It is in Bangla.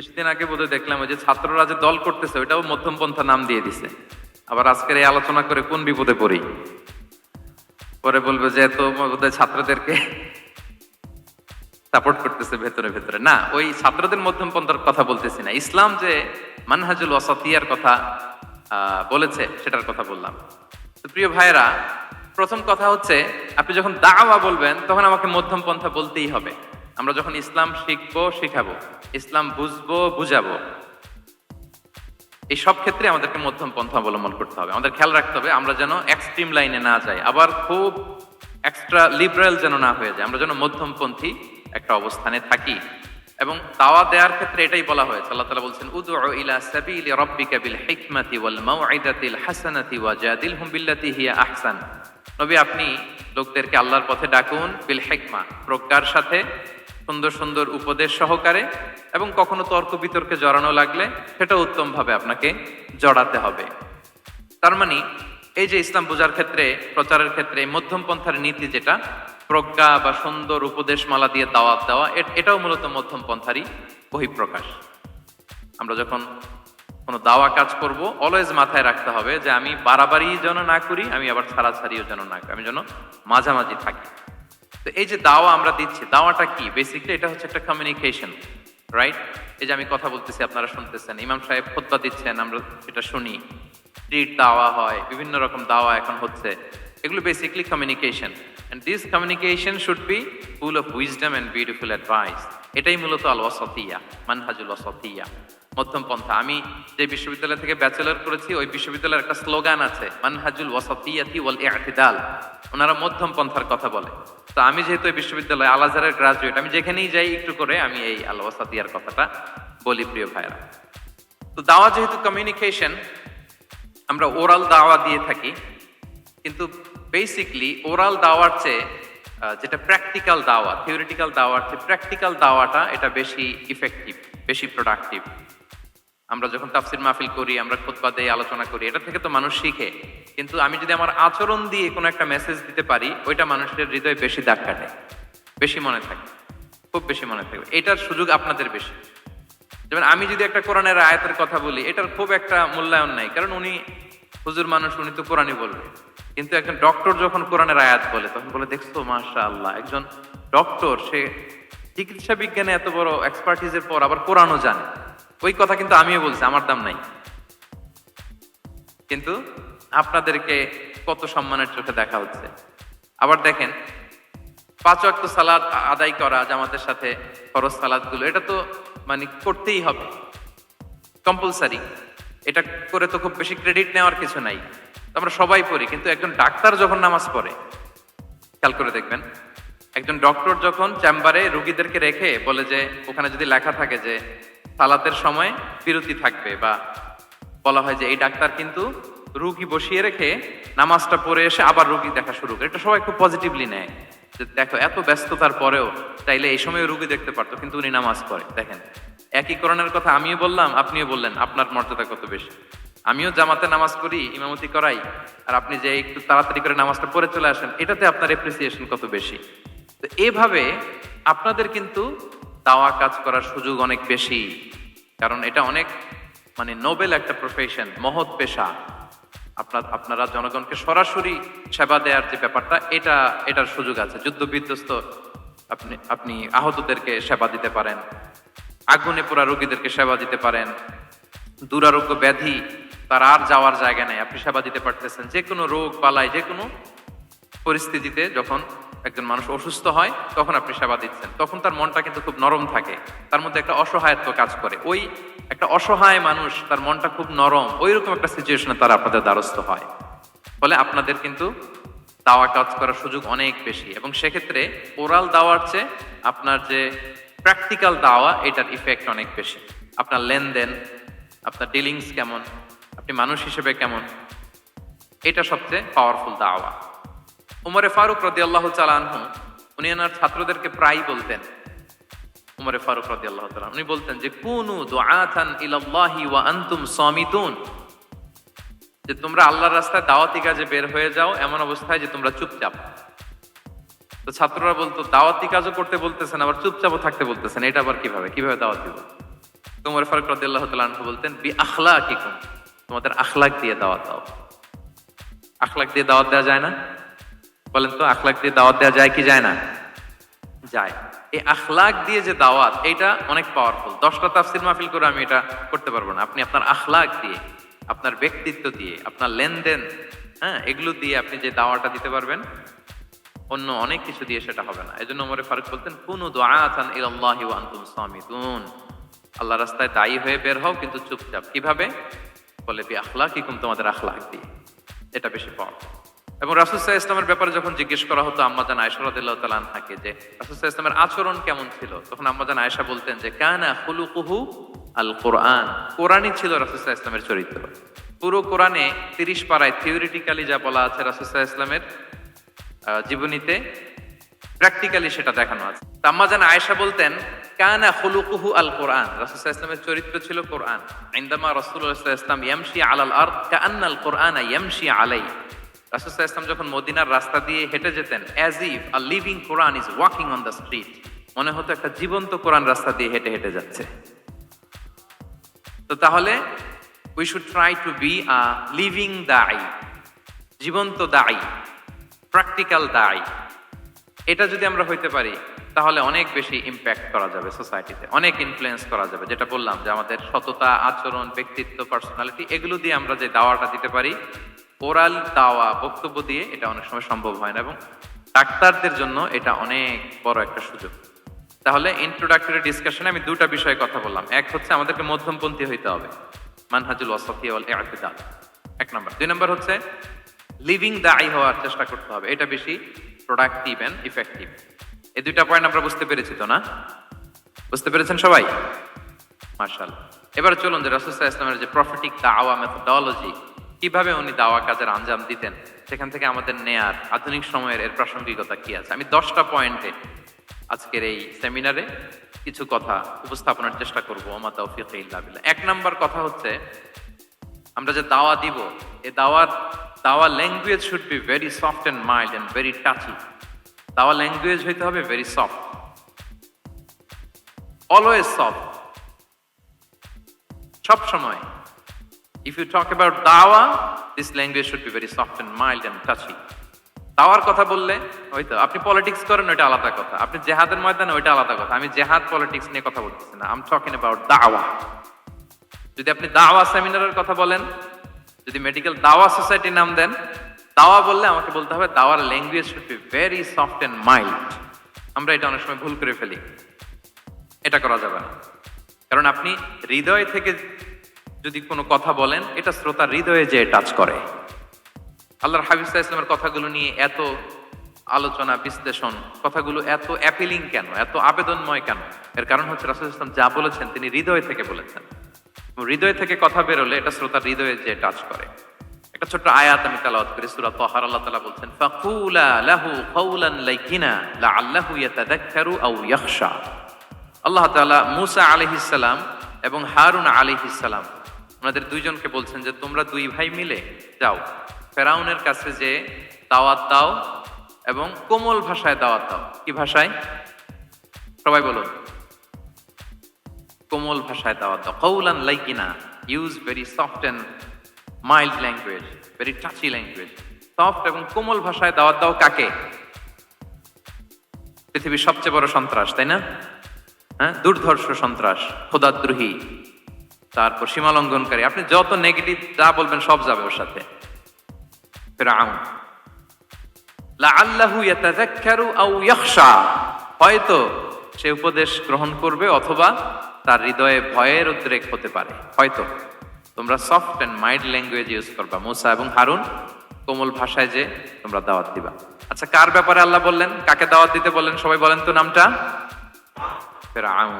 কিছুদিন আগে বোধহয় দেখলাম যে ছাত্ররা যে দল করতেছে, ওইটাও মধ্যমপন্থা নাম দিয়ে দিছে। আবার আজকের এই আলোচনা করে কোন বিপদে পড়ি? পরে বলবে যে তো বোধহয় ছাত্রদেরকে সাপোর্ট করতেছে ভেতরে ভেতরে। না, ওই ছাত্রদের মধ্যমপন্থার কথা বলতেছি না। ইসলাম যে মানহাজুল ওয়াসাতিয়ার কথা বলেছে, সেটার কথা বললাম। তো প্রিয় ভাইরা প্রথম কথা হচ্ছে, আপনি যখন দাওয়া বলবেন, তখন আমাকে মধ্যম পন্থা বলতেই হবে। আমরা যখন ইসলাম শিখব, শিখাবো, ইসলাম বুঝব, বুঝাবো, এই সব ক্ষেত্রে আমাদেরকে মধ্যম পন্থা অবলম্বন করতে হবে। আমাদের খেয়াল রাখতে হবে আমরা যেন এক্সট্রিম লাইনে না যাই, আবার খুব এক্সট্রা লিবারেল যেন না হয়ে যায় আমরা যেন মধ্যমপন্থী একটা অবস্থানে থাকি। এবং দাওয়া দেওয়ার ক্ষেত্রে এটাই বলা হয়েছে, আল্লাহ তালা বলছেন বিল হিকমাতি ওয়াল হাসানাতি ওয়াজাদিলহুম বিল্লাতি হিয়া আহসান। নবী, আপনি লোকদেরকে আল্লাহর পথে ডাকুন বিল হিকমা, প্রজ্ঞার সাথে সুন্দর সুন্দর উপদেশ সহকারে এবং কখনো তর্ক বিতর্কে জড়ানো লাগলে সেটা উত্তমভাবে আপনাকে জড়াতে হবে। তার মানে এই যে ইসলাম বোঝার ক্ষেত্রে, প্রচারের ক্ষেত্রে, মধ্যম পন্থার নীতি যেটা, প্রজ্ঞা বা সুন্দর উপদেশমালা দিয়ে দাওয়াত দেওয়া এটাও মূলত মধ্যম পন্থারই বহিঃপ্রকাশ। আমরা যখন কোনো দাওয়া কাজ করব অলওয়েজ মাথায় রাখতে হবে যে আমি বাড়াবাড়ি যেন না করি, আমি আবার ছাড়াছাড়িও যেন না করি, আমি যেন মাঝামাঝি থাকি। তো এই যে দাওয়া আমরা দিচ্ছি, দাওয়াটা কি? বেসিকলি এটা হচ্ছে একটা কমিউনিকেশন রাইট এই যে আমি কথা বলতেছি, আপনারা শুনতেছেন। ইমাম সাহেব খোদ্া দিচ্ছেন, আমরা এটা শুনি। স্ট্রিট দাওয়া হয়, বিভিন্ন রকম দাওয়া এখন হচ্ছে। এগুলো basically communication and this communication should be full of wisdom and beautiful advice এটাই মূলত আল ওয়াসতিয়া মানহাজুল ওয়াসতিয়া মধ্যম পন্থা। আমি যে বিশ্ববিদ্যালয় থেকে ব্যাচেলর করেছি, ওই বিশ্ববিদ্যালয়ের একটা স্লোগান আছে, মানহাজুল ওয়াসাতিয়াতি ওয়াল ইআতিদাল ওনারা মধ্যম পন্থার কথা বলে। তো আমি যেহেতু এই বিশ্ববিদ্যালয় আল আজহারের গ্রাজুয়েট আমি যেখানেই যাই একটু করে আমি এই আল ওয়াসাতিয়ার কথাটা বলি, প্রিয় ভাইরা তো দাওয়া যেহেতু কমিউনিকেশন আমরা ওরাল দাওয়া দিয়ে থাকি, কিন্তু বেসিকলি ওরাল দাওয়ার চেয়ে যেটা প্র্যাকটিক্যাল দাওয়া থিওরিটিক্যাল দাওয়ার চেয়ে প্র্যাকটিক্যাল দাওয়াটা এটা বেশি ইফেক্টিভ বেশি প্রোডাক্টিভ আমরা যখন তাফসির মাহফিল করি, আমরা খুতবা দেই, আলোচনা করি, এটা থেকে তো মানুষ শিখে। কিন্তু আমি যদি আমার আচরণ দিয়ে কোনো একটা মেসেজ দিতে পারি, ওইটা মানুষের হৃদয়ে বেশি দাগ কাটে। বেশি মনে থাকে। খুব বেশি মনে থাকবে এটার সুযোগ আপনাদের বেশি। যেমন আমি যদি একটা কোরআনের আয়াতের কথা বলি, এটার খুব একটা মূল্যায়ন নাই। কারণ উনি হুজুর মানুষ, উনি তো কোরআনই বলবে। কিন্তু একজন ডক্টর যখন কোরআনের আয়াত বলে, তখন বলে, দেখছ মাশা আল্লাহ একজন ডক্টর সে চিকিৎসা বিজ্ঞানে এত বড় এক্সপার্টিজের পর আবার কোরআনও জানে। ওই কথা কিন্তু আমিও বলছি, আমার দাম নাই। কিন্তু আপনাদেরকে কত সম্মানের চোখে দেখা হচ্ছে। আবার দেখেন, পাঁচ ওয়াক্ত সালাদ আদায় করা, জামাতের সাথে ফরজ সালাদগুলো, এটা তো মানে করতেই হবে। কম্পালসারি এটা করে তো খুব বেশি ক্রেডিট নেওয়ার কিছু নাই। আমরা সবাই পড়ি, কিন্তু একজন ডাক্তার যখন নামাজ পড়ে, খেয়াল করে দেখবেন, একজন ডক্টর যখন চেম্বারে রুগীদেরকে রেখে বলে যে, ওখানে যদি লেখা থাকে যে সালাতের সময় বিরতি থাকবে বা বলা হয় যে এই ডাক্তার কিন্তু রুগী বসিয়ে রেখে নামাজটা পড়ে এসে আবার রুগী দেখা শুরু করে। এটা সবাই খুব পজিটিভলি নেয় যে দেখো, এত ব্যস্ততার পরেও চাইলে এই সময় রুগী দেখতে পারতো, কিন্তু উনি নামাজ পড়ে। দেখেন, একই করণের কথা আমিও বললাম, আপনিও বললেন, আপনার মর্যাদা কত বেশি? আমিও জামাতে নামাজ পড়ি ইমামতি করাই, আর আপনি যে একটু তাড়াতাড়ি করে নামাজটা পড়ে চলে আসেন, এটাতে আপনার এপ্রিসিয়েশন কত বেশি? তো এভাবে আপনাদের কিন্তু দাওয়া কাজ করার সুযোগ অনেক বেশি। কারণ এটা অনেক মানে নোবেল একটা প্রফেশন মহৎ পেশা। আপনার, আপনারা জনগণকে সরাসরি সেবা দেওয়ার যে ব্যাপারটা, এটা, এটার সুযোগ আছে। যুদ্ধ বিধ্বস্ত আপনি আপনি আহতদেরকে সেবা দিতে পারেন। আগুনে পোড়া রোগীদেরকে সেবা দিতে পারেন। দুরারোগ্য ব্যাধি, তার আর যাওয়ার জায়গা নেই। আপনি সেবা দিতে পারতেছেন। যে কোনো রোগ বালায় যে কোনো পরিস্থিতিতে যখন একজন মানুষ অসুস্থ হয়, তখন আপনি সেবা দিচ্ছেন। তখন তার মনটা কিন্তু খুব নরম থাকে। তার মধ্যে একটা অসহায়ত্ব কাজ করে। ওই একটা অসহায় মানুষ, তার মনটা খুব নরম ওই রকম একটা সিচুয়েশনে তারা আপনাদের দ্বারস্থ হয়। ফলে আপনাদের কিন্তু দাওয়া কাজ করার সুযোগ অনেক বেশি। এবং সেক্ষেত্রে ওরাল দাওয়ার চেয়ে আপনার যে প্র্যাকটিক্যাল দাওয়া, এটার ইফেক্ট অনেক বেশি। আপনার লেনদেন, আপনার ডিলিংস কেমন, আপনি মানুষ হিসেবে কেমন, এটা সবচেয়ে পাওয়ারফুল দাওয়া। উমরে ফারুক রদি আল্লাহ চালানহু উনি ওনার ছাত্রদেরকে প্রায় বলতেন, উমরে ফারুক রদি আল্লাহ তালান উনি বলতেন যে, কুনু দুআতান ইলাল্লাহি ওয়া আনতুম সামিতুন যে, তোমরা আল্লাহর রাস্তায় দাওয়াতি কাজে বের হয়ে যাও এমন অবস্থায় যে, তোমরা চুপচাপ। তো ছাত্ররা বলতো, দাওয়াতি কাজও করতে বলতেছেন, আবার চুপচাপও থাকতে বলতেছেন, এটা আবার কীভাবে? কীভাবে দাওয়াত দিব? তোমার ফারুক রাদিয়াল্লাহু তাআলা আনহু বলতেন, বি আখলাকিকুম, তোমাদের আখলাক দিয়ে দাওয়াত দাও। আখলাক দিয়ে দাওয়াত দেওয়া যায় না? বলেন তো, আখলাক দিয়ে দাওয়াত দেওয়া যায় কি যায় না? যায়। এই আখলাক দিয়ে যে দাওয়াত এটা অনেক পাওয়ারফুল দশটা তাফসির মাহফিল করে আমি এটা করতে পারব না। আপনি আপনার আখলাক দিয়ে, আপনার ব্যক্তিত্ব দিয়ে, আপনার লেনদেন হ্যাঁ এগুলো দিয়ে আপনি যে দাওয়াটা দিতে পারবেন, অন্য অনেক কিছু দিয়ে সেটা হবে না। এজন্য ওমরে ফারুক বলতেন, কুনু সামিতুন আল্লাহ রাস্তায় দায়ী হয়ে বের হও, কিন্তু চুপচাপ। কীভাবে? বলে, বি আখলাকিকুম তোমাদের আখলাক দিয়ে। এটা বেশি পাওয়া এবং রাসুসাহ ইসলামের ব্যাপারে যখন জিজ্ঞেস করা হতো আম্মাজান আয়সা রাদিল্লাহ তাআলা আনহাকে যে রাসুসাহ ইসলামের আচরণ কেমন ছিল? তখন আম্মাজান আয়েশা বলতেন যে, কানা খুলুকুহু আল কোরআন কোরআনই ছিল রাসুসাহ ইসলামের চরিত্র। পুরো কোরআনে তিরিশ পাড়ায় থিওরিটিক্যালি যা বলা আছে রাসুসাহ ইসলামের জীবনীতে প্র্যাকটিক্যালি সেটা দেখানো আছে। আম্মাজান আয়েশা বলতেন, কানা খুলুকুহু আল কোরআন রাসূলুল্লাহ ইসলামের চরিত্র ছিল কোরআন। ইনদামা রাসূলুল্লাহ ইসলাম ইয়ামশি আলাল আরদ কাআন্নাল কোরআন ইয়ামশি আলাই। ইসলাম যখন মদিনার রাস্তা দিয়ে হেঁটে যেতেন as if a living Quran is walking on the street মনে হতো একটা জীবন্ত কোরআন রাস্তা দিয়ে হেঁটে হেঁটে যাচ্ছে। তো তাহলে we should try to be a living দাই জীবন্ত দাই প্র্যাকটিক্যাল দাই এটা যদি আমরা হইতে পারি, তাহলে অনেক বেশি ইম্প্যাক্ট করা যাবে সোসাইটিতে অনেক ইনফ্লুয়েন্স করা যাবে। যেটা বললাম যে আমাদের সততা, আচরণ, ব্যক্তিত্ব পার্সোনালিটি এগুলো দিয়ে আমরা যে দাওয়াটা দিতে পারি ওরাল দাওয়া, বক্তব্য দিয়ে এটা অনেক সময় সম্ভব হয় না এবং ডাক্তারদের জন্য এটা অনেক বড় একটা সুযোগ। তাহলে ইন্ট্রোডাক্টরি ডিসকাশনে আমি দুটা বিষয়ে কথা বললাম। এক হচ্ছে আমাদেরকে মধ্যমপন্থী হইতে হবে। মানহাজুল ওয়াসাতি ওয়াল এক নম্বর। দুই নম্বর হচ্ছে লিভিং দায়ী হওয়ার চেষ্টা করতে হবে। এটা বেশি প্রোডাক্টিভ অ্যান্ড ইফেক্টিভ এই দুইটা পয়েন্ট আমরা বুঝতে পেরেছি তো না? বুঝতে পেরেছেন সবাই? মার্শাল এবার চলুন যে রাসুসাহ ইসলামের যে প্রফিটিক দাওয়া মেথোডলজি কীভাবে উনি দাওয়া কাজের আঞ্জাম দিতেন? সেখান থেকে আমাদের নেয়ার আধুনিক সময়ের এর প্রাসঙ্গিকতা কি আছে? আমি দশটা পয়েন্টে আজকের এই সেমিনারে কিছু কথা উপস্থাপনের চেষ্টা করব, ওমা তৌফিক এক নাম্বার কথা হচ্ছে, আমরা যে দাওয়া দিব, এ দাওয়ার, দাওয়া language should be very soft and mild and very touchy দাওয়া ল্যাঙ্গুয়েজ হইতে হবে ভেরি সফট অলওয়েজ সফট সব সময় ইফ ইউ টক অ্যাবাউট দাওয়া this language should be very soft and mild and touchy দাওয়ার কথা বললে ওই তো আপনি পলিটিক্স করেন, ওইটা আলাদা কথা। আপনি জেহাদের ময়দানে, ওইটা আলাদা কথা। আমি জেহাদ পলিটিক্স নিয়ে কথা বলতেছি না। আম টকিং অ্যাবাউট দাওয়া যদি আপনি দাওয়া সেমিনারের কথা বলেন, যদি মেডিকেল দাওয়া সোসাইটির নাম দেন দাওয়া বললে আমাকে বলতে হবে দাওয়ার language should be very soft and mild আমরা এটা অনেক সময় ভুল করে ফেলি। এটা করা যাবে না। কারণ আপনি হৃদয় থেকে যদি কোনো কথা বলেন, এটা শ্রোতার হৃদয়ে যে টাচ করে। আল্লাহর হাবিবসা ইসলামের কথাগুলো নিয়ে এত আলোচনা, বিশ্লেষণ, কথাগুলো এত অ্যাপিলিং কেন? এত আবেদনময় কেন? এর কারণ হচ্ছে রাসুল ইসলাম যা বলেছেন, তিনি হৃদয় থেকে বলেছেন। হৃদয় থেকে কথা বেরোলে এটা শ্রোতার হৃদয়ে যে টাচ করে। একটা ছোট্ট আয়াত আমি তালাওয়াত করি, সূরা তাহার, আল্লাহ তাআলা বলছেন, ফাকুলা লাহু কাওলান লাইকিনা লাআল্লাহু ইয়াতাযাক্কারু আও আল্লাহ তাআলা মূসা আলাইহিস সালাম এবং হারুন আলাইহিস সালাম ওনাদের দুইজনকে বলছেন যে, তোমরা দুই ভাই মিলে যাও, ফেরাউনের কাছে যে দাওয়াত দাও এবং কোমল ভাষায় দাওয়াত দাও। কি ভাষায়? সবাই বলুন। কোমল ভাষায় দাওয়াত দাও। কৌলান লাইকিনা use very soft and mild language, very touchy language. Soft এবং কোমল ভাষায় দাওয়াত দাও কাকে? পৃথিবীর সবচেয়ে বড় সন্ত্রাস, তাই না? হ্যাঁ? দুর্ধর্ষ সন্ত্রাস, খোদাদ্রোহী। তারপর সীমা লঙ্ঘনকারী আপনি যত নেগেটিভ যা বলবেন সব যাবে ওর সাথে। হয়তো সে উপদেশ গ্রহণ করবে অথবা তার হৃদয়ে ভয়ের উদ্রেক হতে পারে। হয়তো। তোমরা soft and mild language use করবা। মুসা এবং হারুন, কোমল ভাষায় যে তোমরা দাওয়াত দিবা। আচ্ছা কার ব্যাপারে আল্লাহ বললেন? কাকে দাওয়াত দিতে বললেন? সবাই বলেন তো নামটা। ফেরাউন